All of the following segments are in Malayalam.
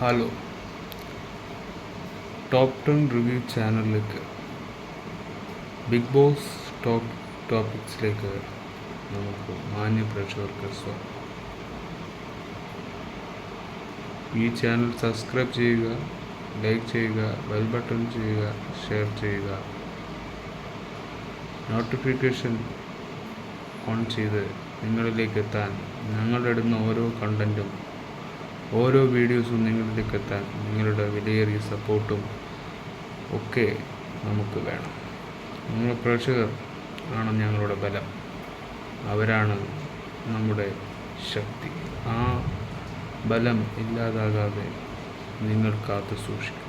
ഹലോ ടോപ്പ് ടെൻ റിവ്യൂ ചാനലിലേക്ക് ബിഗ് ബോസ് ടോപ്പ് ടോപ്പിക്സിലേക്ക് നമുക്ക് മാന്യ പ്രേക്ഷകർക്ക് സ്വാഗതം. ഈ ചാനൽ സബ്സ്ക്രൈബ് ചെയ്യുക ലൈക്ക് ചെയ്യുക ബെൽ ബട്ടൺ ചെയ്യുക ഷെയർ ചെയ്യുക. നോട്ടിഫിക്കേഷൻ ഓൺ ചെയ്ത് നിങ്ങളിലേക്ക് എത്താൻ ഞങ്ങളുടെ ഇടുന്ന ഓരോ കണ്ടന്റും ഓരോ വീഡിയോസും നിങ്ങളിലേക്ക് എത്താൻ നിങ്ങളുടെ വിലയേറിയ സപ്പോർട്ടും ഒക്കെ നമുക്ക് വേണം. നിങ്ങൾ പ്രേക്ഷകർ ആണ് ഞങ്ങളുടെ ബലം. അവരാണ് നമ്മുടെ ശക്തി. ആ ബലം ഇല്ലാതാകാതെ നിങ്ങൾ കാത്തു സൂക്ഷിക്കുക.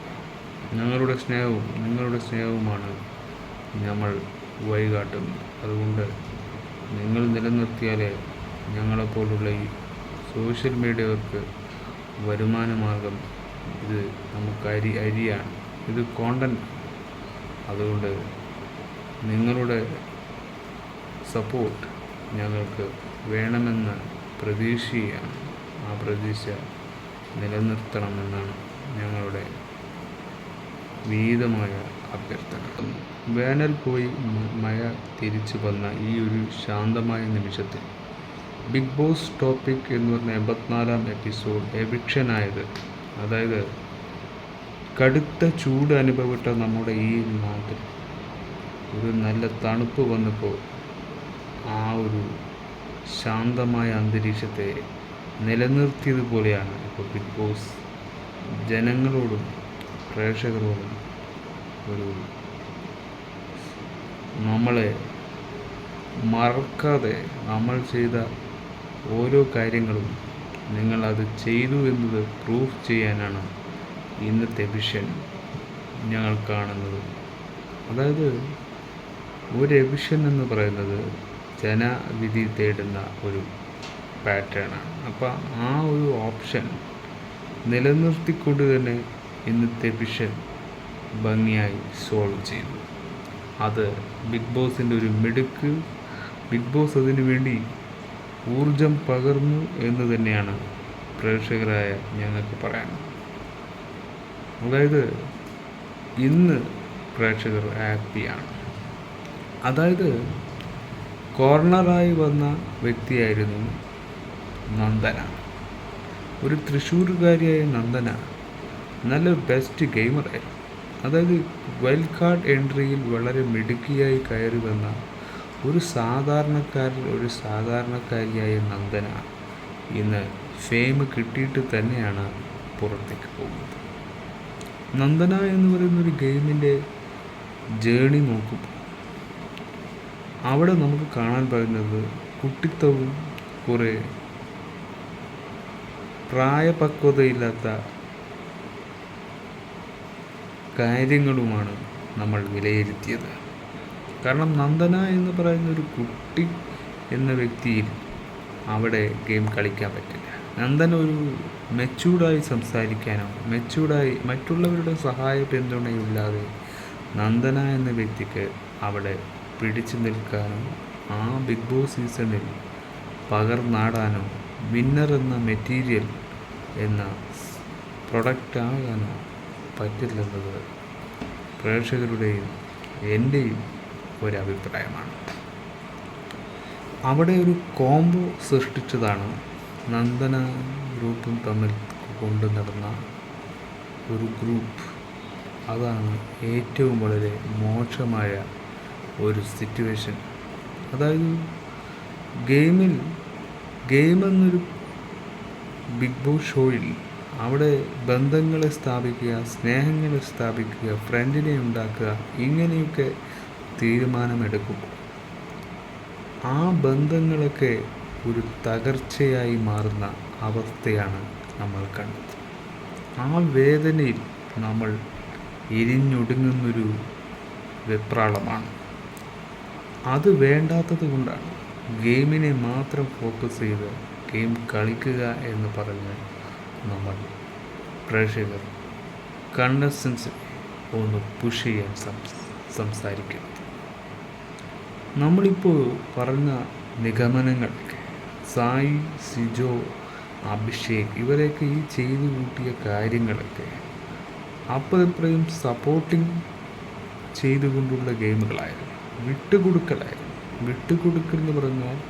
ഞങ്ങളുടെ സ്നേഹവും നിങ്ങളുടെ സ്നേഹവുമാണ് നമ്മൾ വഴികാട്ടുന്നത്. അതുകൊണ്ട് നിങ്ങൾ നിലനിർത്തിയാലേ ഞങ്ങളെപ്പോലുള്ള ഈ സോഷ്യൽ മീഡിയകൾക്ക് വരുമാന മാർഗം ഇത് നമുക്ക് അരി അരിയാണ്. ഇത് കോണ്ടന്റ് അതുകൊണ്ട് നിങ്ങളുടെ സപ്പോർട്ട് ഞങ്ങൾക്ക് വേണമെന്ന പ്രതീക്ഷയാണ് ആ പ്രതീക്ഷ നിലനിർത്തണമെന്നാണ് ഞങ്ങളുടെ വീതമായ അഭ്യർത്ഥന. വേനൽ പോയി മഴ തിരിച്ചു വന്ന ഈ ഒരു ശാന്തമായ നിമിഷത്തിൽ ബിഗ് ബോസ് ടോപ്പിക് എന്ന് പറഞ്ഞ എൺപത്തിനാലാം എപ്പിസോഡ് എവിക്ഷനായത്. അതായത് കടുത്ത ചൂട് അനുഭവപ്പെട്ട നമ്മുടെ ഈ നാട്ടിൽ ഒരു നല്ല തണുപ്പ് വന്നപ്പോൾ ആ ഒരു ശാന്തമായ അന്തരീക്ഷത്തെ നിലനിർത്തിയതുപോലെയാണ് ഇപ്പോൾ ബിഗ് ബോസ് ജനങ്ങളോടും പ്രേക്ഷകരോടും ഒരു നമ്മളെ മറക്കാതെ നമ്മൾ ചെയ്ത ഓരോ കാര്യങ്ങളും നിങ്ങൾ അത് ചെയ്തു എന്നത് പ്രൂഫ് ചെയ്യാനാണ് ഇന്നത്തെ വിഷൻ ഞങ്ങൾ കാണുന്നത്. അതായത് ഒരു എവിഷൻ എന്ന് പറയുന്നത് ജനവിധി തേടുന്ന ഒരു പാറ്റേണാണ് അപ്പോൾ ആ ഒരു ഓപ്ഷൻ നിലനിർത്തിക്കൊണ്ട് തന്നെ ഇന്നത്തെ വിഷൻ ഭംഗിയായി സോൾവ് ചെയ്തു. അത് ബിഗ് ബോസിന്റെ ഒരു മിടുക്ക് ബിഗ് ബോസ് അതിനു വേണ്ടി ഊർജം പകർന്നു എന്ന് തന്നെയാണ് പ്രേക്ഷകരായ ഞങ്ങൾക്ക് പറയാൻ. അതായത് ഇന്ന് പ്രേക്ഷകർ ഹാപ്പിയാണ് അതായത് കോർണറായി വന്ന വ്യക്തിയായിരുന്നു നന്ദന. ഒരു തൃശ്ശൂർകാരിയായ നന്ദന നല്ല ബെസ്റ്റ് ഗെയിമറായിരുന്നു അതായത് വൈൽഡ് കാർഡ് എൻട്രിയിൽ വളരെ മിടുക്കിയായി കയറി വന്ന ഒരു സാധാരണക്കാരിൽ ഒരു സാധാരണക്കാരിയായ നന്ദന ഇന്ന് ഫെയിം കിട്ടിയിട്ട് തന്നെയാണ് പുറത്തേക്ക് പോകുന്നത്. നന്ദന എന്ന് പറയുന്ന ഒരു ഗെയിമിന്റെ ജേണി നോക്കുമ്പോൾ അവിടെ നമുക്ക് കാണാൻ പറ്റുന്നത് കുട്ടിത്തവും കുറേ പ്രായപക്വതയില്ലാത്ത കാര്യങ്ങളുമാണ് നമ്മൾ വിലയിരുത്തിയത്. കാരണം നന്ദന എന്ന് പറയുന്ന ഒരു കുട്ടി എന്ന വ്യക്തിയിൽ അവിടെ ഗെയിം കളിക്കാൻ പറ്റില്ല. നന്ദന ഒരു മെച്ചൂർഡായി സംസാരിക്കാനോ മെച്ചൂർഡായി മറ്റുള്ളവരുടെ സഹായ പിന്തുണയില്ലാതെ നന്ദന എന്ന വ്യക്തിക്ക് അവിടെ പിടിച്ചു നിൽക്കാനോ ആ ബിഗ് ബോസ് സീസണിൽ പകർന്നാടാനോ വിന്നർ എന്ന മെറ്റീരിയൽ എന്ന പ്രൊഡക്റ്റ് ആകാനോ പറ്റില്ലെന്നത് പ്രേക്ഷകരുടെയും എന്റെയും ഒരഭിപ്രായമാണ്. അവിടെ ഒരു കോംബോ സൃഷ്ടിച്ചതാണ് നന്ദന ഗ്രൂപ്പും തമ്മിൽ കൊണ്ടു നടന്ന ഒരു ഗ്രൂപ്പ്. അതാണ് ഏറ്റവും വളരെ മോശമായ ഒരു സിറ്റുവേഷൻ അതായത് ഗെയിമിൽ ഗെയിം എന്നൊരു ബിഗ് ബോസ് ഷോയിൽ അവിടെ ബന്ധങ്ങളെ സ്ഥാപിക്കുക സ്നേഹങ്ങളെ സ്ഥാപിക്കുക ഫ്രണ്ടിനെ ഉണ്ടാക്കുക ഇങ്ങനെയൊക്കെ തീരുമാനമെടുക്കുമ്പോൾ ആ ബന്ധങ്ങളൊക്കെ ഒരു തകർച്ചയായി മാറുന്ന അവസ്ഥയാണ് നമ്മൾ കണ്ടത്. ആ വേദനയിൽ നമ്മൾ എരിഞ്ഞൊടുങ്ങുന്നൊരു വെപ്രാളമാണ്. അത് വേണ്ടാത്തത് കൊണ്ടാണ്. ഗെയിമിനെ മാത്രം ഫോക്കസ് ചെയ്ത് ഗെയിം കളിക്കുക എന്ന് പറഞ്ഞ് നമ്മൾ പ്രേക്ഷകർ കണ്ടസ്റ്റൻസ് ഒന്ന് പുഷ് ചെയ്യാൻ സം- സംസാരിക്കുന്നത് നമ്മളിപ്പോൾ പറഞ്ഞ നിഗമനങ്ങൾ സായി സിജോ അഭിഷേക് ഇവരെയൊക്കെ ഈ ചെയ്തു കൂട്ടിയ കാര്യങ്ങളൊക്കെ അപ്പോഴെപ്പോഴും സപ്പോർട്ടിങ് ചെയ്തുകൊണ്ടുള്ള ഗെയിമുകളായിരുന്നു. വിട്ടുകൊടുക്കലായിരുന്നു. വിട്ടുകൊടുക്കൽ എന്ന് പറഞ്ഞാൽ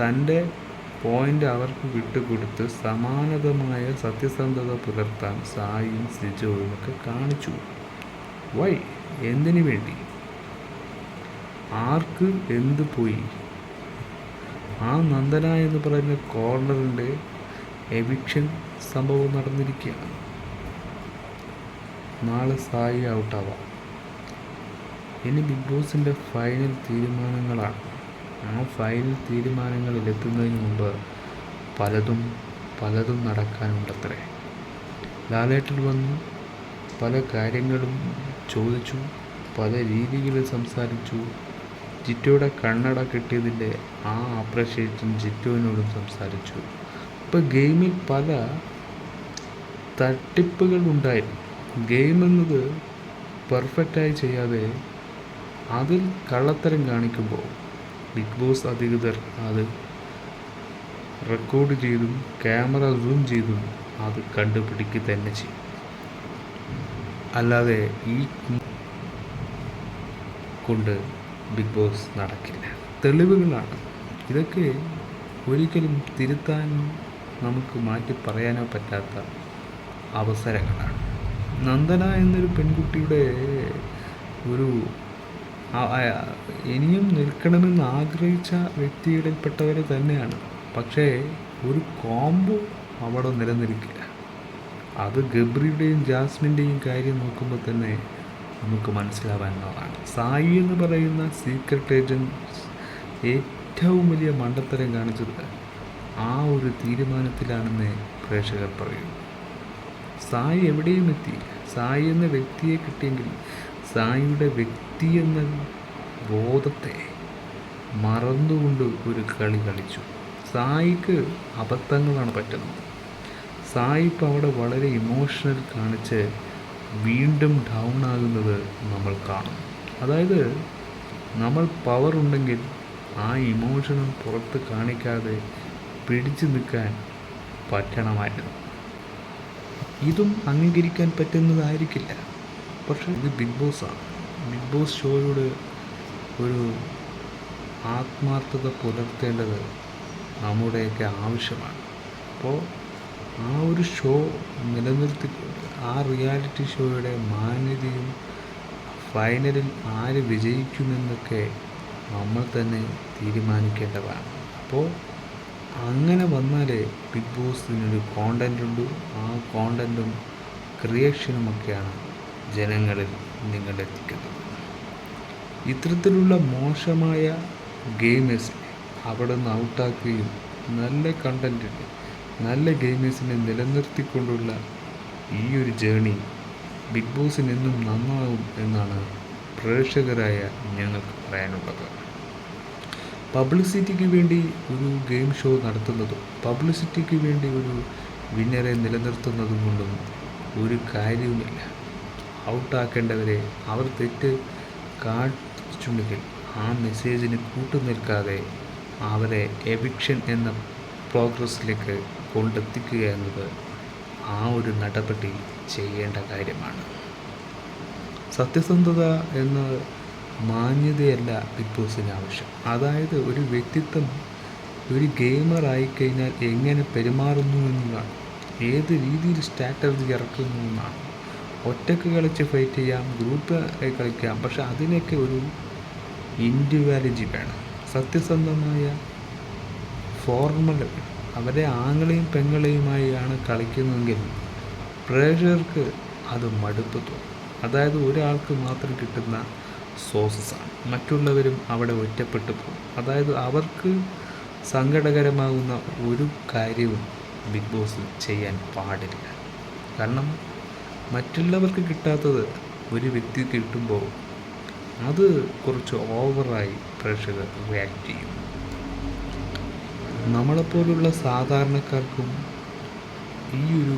തന്റെ പോയിന്റ് അവർക്ക് വിട്ടുകൊടുത്ത് സമാനതമായ സത്യസന്ധത പുലർത്താൻ സായും സിജോയും ഒക്കെ കാണിച്ചു. വൈ എന്തിനു വേണ്ടി? ആർക്ക് എന്ത് പോയി? ആ നന്ദന എന്ന് പറയുന്ന കോർണറിന്റെ എവിക്ഷൻ സംഭവം നടന്നിരിക്കുകയാണ്. നാളെ സായി ഔട്ടാവാം. ഇനി ബിഗ് ബോസിന്റെ ഫൈനൽ തീരുമാനങ്ങളാണ്. ആ ഫൈനൽ തീരുമാനങ്ങളിൽ എത്തുന്നതിന് മുമ്പ് പലതും പലതും നടക്കാനുണ്ടത്രേ. ലാലേട്ടിൽ വന്നു പല കാര്യങ്ങളും ചോദിച്ചു പല രീതികളിൽ സംസാരിച്ചു ജിറ്റോയുടെ കണ്ണട കിട്ടിയതിന്റെ ആ അപ്രിഷിയേഷൻ ജിറ്റോവിനോടും സംസാരിച്ചു. ഇപ്പോൾ ഗെയിമിൽ പല തട്ടിപ്പുകൾ ഉണ്ടായിരുന്നു ഗെയിം എന്നത് പെർഫെക്റ്റായി ചെയ്യാതെ അതിൽ കള്ളത്തരം കാണിക്കുമ്പോൾ ബിഗ് ബോസ് അധികൃതർ അത് റെക്കോർഡ് ചെയ്തും ക്യാമറ സൂം ചെയ്തും അത് കണ്ടുപിടിക്കുക തന്നെ ചെയ്യും. അല്ലാതെ ഈ കൊണ്ട് ബിഗ് ബോസ് നടക്കില്ല. തെളിവുകളാണ്. ഇതൊക്കെ ഒരിക്കലും തിരുത്താൻ നമുക്ക് മാറ്റി പറയാനോ പറ്റാത്ത അവസരങ്ങളാണ്. നന്ദന എന്നൊരു പെൺകുട്ടിയുടെ ഒരു ഇനിയും നിൽക്കണമെന്ന് ആഗ്രഹിച്ച വ്യക്തികളിൽപ്പെട്ടവർ തന്നെയാണ്. പക്ഷേ ഒരു കോംബോ അവിടെ നിലനിൽക്കില്ല. അത് ഗബ്രിയുടെയും ജാസ്മിന്റെയും കാര്യം നോക്കുമ്പോൾ തന്നെ നമുക്ക് മനസ്സിലാവാവുന്നതാണ്. സായി എന്ന് പറയുന്ന സീക്രട്ട് ഏജന്റ് ഏറ്റവും വലിയ മണ്ടത്തരം കാണിച്ചത് ആ ഒരു തീരുമാനത്തിലാണെന്ന് പ്രേക്ഷകർ പറയുന്നു. സായി എവിടെയും എത്തി. സായി എന്ന വ്യക്തിയെ കിട്ടിയെങ്കിൽ സായിയുടെ വ്യക്തി എന്ന ബോധത്തെ മറന്നുകൊണ്ട് ഒരു കളി കളിച്ചു. സായിക്ക് അബദ്ധങ്ങളാണ് പറ്റുന്നത്. സായി അവിടെ വളരെ ഇമോഷണൽ കാണിച്ച് വീണ്ടും ഡൗൺ ആകുന്നത് നമ്മൾ കാണും. അതായത് നമ്മൾ പവർ ഉണ്ടെങ്കിൽ ആ ഇമോഷനും പുറത്ത് കാണിക്കാതെ പിടിച്ചു നിൽക്കാൻ പറ്റണമായിരുന്നു. ഇതും അംഗീകരിക്കാൻ പറ്റുന്നതായിരിക്കില്ല. പക്ഷേ ഇത് ബിഗ് ബോസാണ് ബിഗ് ബോസ് ഷോയോട് ഒരു ആത്മാർത്ഥത പുലർത്തേണ്ടത് നമ്മുടെയൊക്കെ ആവശ്യമാണ്. അപ്പോൾ ആ ഒരു ഷോ നിലനിർത്തിക്കൊണ്ട് ആ റിയാലിറ്റി ഷോയുടെ മാന്യതയും ഫൈനലിൽ ആര് വിജയിക്കുമെന്നൊക്കെ നമ്മൾ തന്നെ തീരുമാനിക്കേണ്ടതാണ്. അപ്പോൾ അങ്ങനെ വന്നാലേ ബിഗ് ബോസിനൊരു കോണ്ടന്റ് ഉണ്ട് ആ കോണ്ടന്റും ക്രിയേഷനുമൊക്കെയാണ് ജനങ്ങളിൽ നിങ്ങളെത്തിക്കുന്നത്. ഇത്തരത്തിലുള്ള മോശമായ ഗെയിമേഴ്സിനെ അവിടെ നിന്ന് ഔട്ടാക്കുകയും നല്ല കണ്ടന്റിനെ നല്ല ഗെയിമേഴ്സിനെ നിലനിർത്തിക്കൊണ്ടുള്ള ഈ ഒരു ജേണി ബിഗ് ബോസിന് എന്നും നന്നാവും എന്നാണ് പ്രേക്ഷകരായ ഞങ്ങൾക്ക് പറയാനുള്ളത്. പബ്ലിസിറ്റിക്ക് വേണ്ടി ഒരു ഗെയിം ഷോ നടത്തുന്നതും പബ്ലിസിറ്റിക്ക് വേണ്ടി ഒരു വിന്നറെ നിലനിർത്തുന്നതും കൊണ്ടും ഒരു കാര്യവുമില്ല. ഔട്ടാക്കേണ്ടവരെ അവർ തെറ്റ് കാണിച്ചുണ്ടെങ്കിൽ ആ മെസ്സേജിന് കൂട്ടുനിൽക്കാതെ അവരെ എവിക്ഷൻ എന്ന പ്രോഗ്രസ്സിലേക്ക് കൊണ്ടെത്തിക്കുക എന്നത് ആ ഒരു നടപടി ചെയ്യേണ്ട കാര്യമാണ്. സത്യസന്ധത എന്ന മാന്യതയല്ല ബിഗ് ബോസിന് ആവശ്യം. അതായത് ഒരു വ്യക്തിത്വം ഒരു ഗെയിമർ ആയിക്കഴിഞ്ഞാൽ എങ്ങനെ പെരുമാറുന്നു എന്നതാണ് ഏത് രീതിയിൽ സ്ട്രാറ്റജി ഇറക്കുന്നു എന്നാണ്. ഒറ്റയ്ക്ക് കളിച്ച് ഫൈറ്റ് ചെയ്യാം ഗ്രൂപ്പ് കളിക്കാം പക്ഷെ അതിനൊക്കെ ഒരു ഇൻഡിവാലിറ്റി വേണം. സത്യസന്ധമായ ഫോർമൽ അവരെ ആങ്ങളെയും പെങ്ങളെയുമായാണ് കളിക്കുന്നതെങ്കിൽ പ്രേക്ഷകർക്ക് അത് മടുപ്പ് തോന്നും. അതായത് ഒരാൾക്ക് മാത്രം കിട്ടുന്ന സോഴ്സസാണ് മറ്റുള്ളവരും അവിടെ ഒറ്റപ്പെട്ടു പോകും. അതായത് അവർക്ക് സങ്കടകരമാകുന്ന ഒരു കാര്യവും ബിഗ് ബോസ് ചെയ്യാൻ പാടില്ല. കാരണം മറ്റുള്ളവർക്ക് കിട്ടാത്തത് ഒരു വ്യക്തി കിട്ടുമ്പോൾ അത് കുറച്ച് ഓവറായി പ്രേക്ഷകർ റിയാക്ട് ചെയ്യും. നമ്മളെപ്പോലുള്ള സാധാരണക്കാർക്കും ഈ ഒരു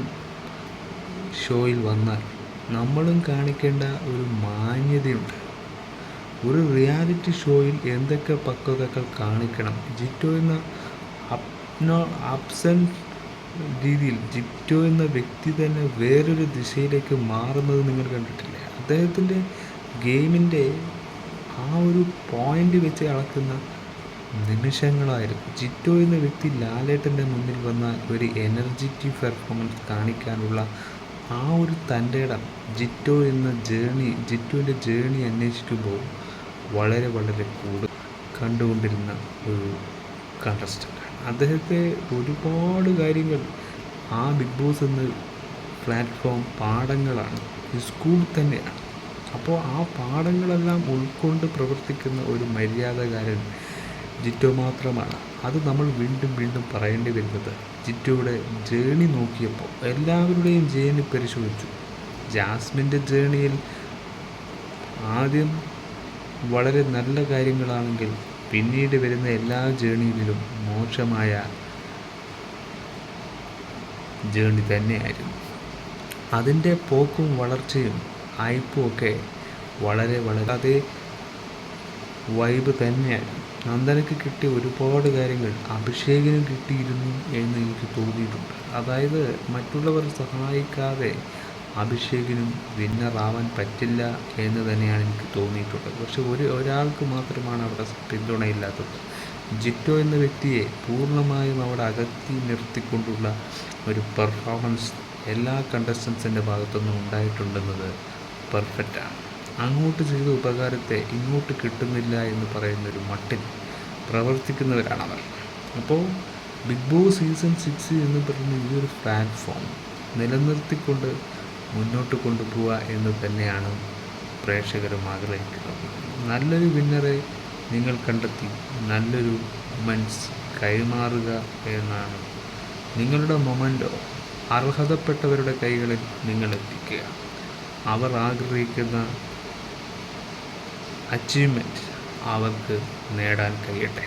ഷോയിൽ വന്നാൽ നമ്മളും കാണിക്കേണ്ട ഒരു മാന്യതയുണ്ട്. ഒരു റിയാലിറ്റി ഷോയിൽ എന്തൊക്കെ പക്വതകൾ കാണിക്കണം? ജിറ്റോ എന്ന അപ്നോ അബ്സെന്റ് രീതിയിൽ ജിറ്റോ എന്ന വ്യക്തി തന്നെ വേറൊരു ദിശയിലേക്ക് മാറുന്നത് നിങ്ങൾ കണ്ടിട്ടില്ലേ? അദ്ദേഹത്തിന്റെ ഗെയിമിന്റെ ആ ഒരു പോയിന്റ് വെച്ച് അളക്കുന്ന നിമിഷങ്ങളായിരുന്നു. ജിറ്റോ എന്ന വ്യക്തി ലാലേട്ടന്റെ മുന്നിൽ വന്ന ഒരു എനർജറ്റിക് പെർഫോമൻസ് കാണിക്കാനുള്ള ആ ഒരു തന്റെ ഇടം ജിറ്റോ എന്ന ജേണി ജിറ്റോന്റെ ജേണി അന്വേഷിക്കുമ്പോൾ വളരെ വളരെ കൂടുതൽ കണ്ടുകൊണ്ടിരുന്ന ഒരു കണ്ടസ്റ്റന്റ് അദ്ദേഹത്തെ ഒരുപാട് കാര്യങ്ങൾ ആ ബിഗ് ബോസ് എന്ന പ്ലാറ്റ്ഫോം പാഠങ്ങളാണ്. സ്കൂൾ തന്നെയാണ്. അപ്പോൾ ആ പാഠങ്ങളെല്ലാം ഉൾക്കൊണ്ട് പ്രവർത്തിക്കുന്ന ഒരു മര്യാദകാരൻ ജിറ്റോ മാത്രമാണ്. അത് നമ്മൾ വീണ്ടും വീണ്ടും പറയേണ്ടി വരുന്നത്. ജിറ്റോയുടെ ജേണി നോക്കിയപ്പോൾ എല്ലാവരുടെയും ജേണി പരിശോധിച്ചു. ജാസ്മിന്റെ ജേണിയിൽ ആദ്യം വളരെ നല്ല കാര്യങ്ങളാണെങ്കിൽ പിന്നീട് വരുന്ന എല്ലാ ജേണിയിലും മോശമായ ജേണി തന്നെയായിരുന്നു. അതിന്റെ പോക്കും വളർച്ചയും അയപ്പും ഒക്കെ വളരെ വളരെ വൈബ് തന്നെയായിരുന്നു. നന്ദനക്ക് കിട്ടിയ ഒരുപാട് കാര്യങ്ങൾ അഭിഷേകിനും കിട്ടിയിരുന്നു എന്ന് എനിക്ക് തോന്നിയിട്ടുണ്ട്. അതായത് മറ്റുള്ളവരെ സഹായിക്കാതെ അഭിഷേകിനും വിന്നറാവാൻ പറ്റില്ല എന്ന് തന്നെയാണ് എനിക്ക് തോന്നിയിട്ടുള്ളത്. പക്ഷെ ഒരു ഒരാൾക്ക് മാത്രമാണ് അവിടെ പിന്തുണയില്ലാത്തത്. ജിറ്റോ എന്ന വ്യക്തിയെ പൂർണമായും അവിടെ അകത്തി നിർത്തിക്കൊണ്ടുള്ള ഒരു പെർഫോമൻസ് എല്ലാ കണ്ടസ്റ്റൻസിന്റെ ഭാഗത്തുനിന്നും ഉണ്ടായിട്ടുണ്ടെന്നത് പെർഫെക്റ്റാണ് അങ്ങോട്ട് ചെയ്ത ഉപകാരത്തെ ഇങ്ങോട്ട് കിട്ടുന്നില്ല എന്ന് പറയുന്നൊരു മട്ടിൽ പ്രവർത്തിക്കുന്നവരാണവർ. അപ്പോൾ ബിഗ് ബോസ് സീസൺ സിക്സ് എന്ന് പറയുന്ന ഈ ഒരു പ്ലാറ്റ്ഫോം നിലനിർത്തിക്കൊണ്ട് മുന്നോട്ട് കൊണ്ടുപോവുക എന്ന് തന്നെയാണ് പ്രേക്ഷകരും ആഗ്രഹിക്കുന്നത്. നല്ലൊരു വിന്നറെ നിങ്ങൾ കണ്ടെത്തി നല്ലൊരു മൻസ് കൈമാറുക എന്നാണ് നിങ്ങളുടെ മൊമെന്റോ അർഹതപ്പെട്ടവരുടെ കൈകളിൽ നിങ്ങൾ എത്തിക്കുക അവർ ആഗ്രഹിക്കുന്ന അച്ചീവ്മെന്റ് അവർക്ക് നേടാൻ കഴിയട്ടെ.